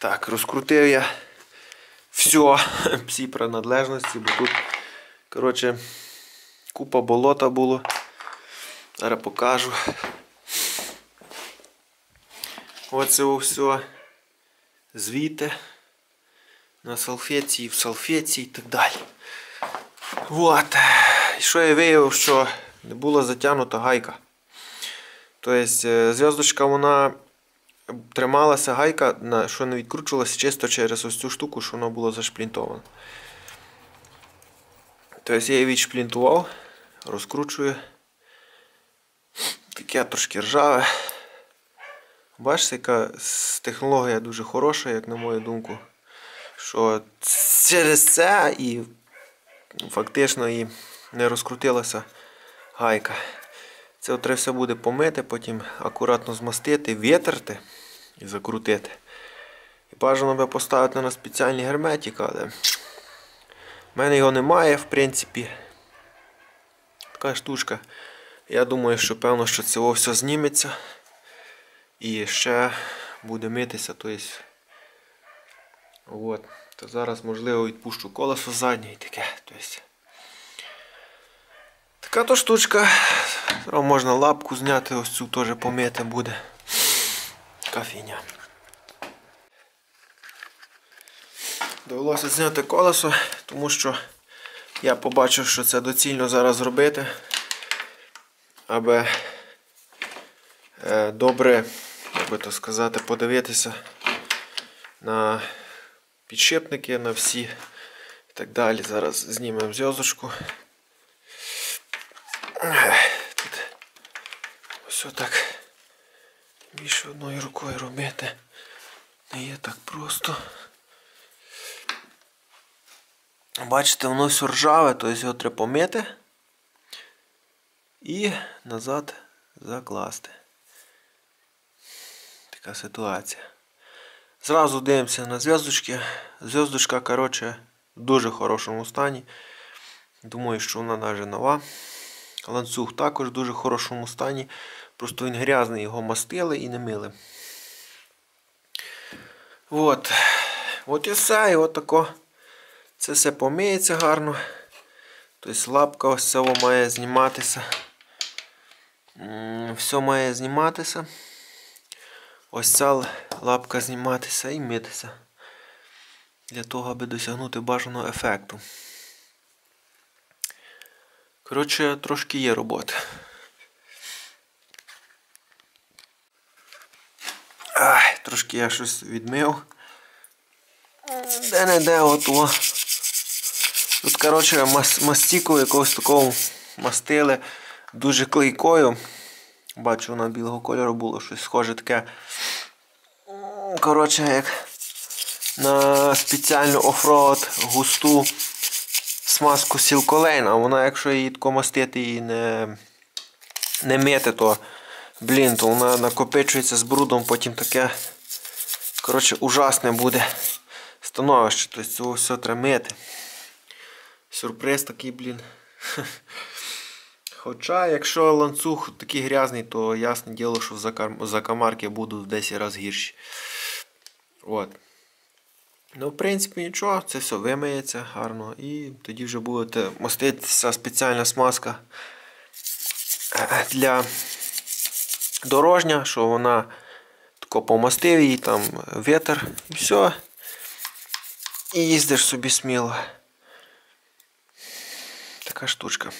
Так, розкрутив я все, всі принадлежності, бо тут, коротше, купа болота було. Зараз покажу. Оце все звіти на салфетці, і в салфетці і так далі. От. І що я виявив, що не була затягнута гайка. Тобто е, зв'язочка вона трималася гайка, на- що не відкручувалася чисто через ось цю штуку, що вона була зашплінтована. Тобто я її відшплінтував, розкручую. Таке трошки ржаве. Бачите, яка технологія дуже хороша, як на мою думку. Що через це і фактично і не розкрутилася гайка. Це треба все буде помити, потім акуратно змастити, витерти і закрутити. І бажано би поставити на спеціальний герметик, але в мене його немає, в принципі. Така штучка. Я думаю, що певно, що це все зніметься. І ще буде митися. Тобто, от. То зараз, можливо, відпущу колесо заднє і таке. Тобто, така то штучка. Можна лапку зняти, ось цю теж помити буде. Така. Довелося зняти колесо, тому що я побачив, що це доцільно зараз зробити, аби е, добре, як би то сказати, подивитися на підшипники, на всі і так далі. Зараз знімемо зв'язочку. Тут ось отак більше одною рукою робити. Не є так просто. Бачите, воно все ржаве, тобто його треба помити і назад закласти. Така ситуація. Зразу дивимося на зв'язочки. Зв'язочка, коротше, в дуже хорошому стані. Думаю, що вона навіть нова. Ланцюг також в дуже хорошому стані. Просто він грязний, його мастили і не мили. От. От і все, і от. Це все помиється гарно. Тобто лапка ось цього має зніматися. Все має зніматися. Ось ця лапка зніматися і митися. Для того, аби досягнути бажаного ефекту. Коротше, трошки є роботи. Трошки я щось відмив. Де-не-де, от. Тут, коротше, мас мастіку якогось такого мастили дуже клейкою. Бачу, вона білого кольору було щось схоже таке. Коротше, як на спеціальну офроуд густу смазку сілколейн, а вона, якщо її тако мастити і не, не мити, то блін, то вона накопичується з брудом, потім таке коротше, ужасне буде становище. Тобто цього все треба мити. Сюрприз такий, блін. Хоча, якщо ланцюг такий грязний, то ясне діло, що закамарки будуть в 10 разів гірші. От. Ну, в принципі, нічого, це все вимиється гарно. І тоді вже будете маститися спеціальна смазка е, для дорожня, що вона помастив її, там вітер і все. І їздиш собі сміло. Така штучка.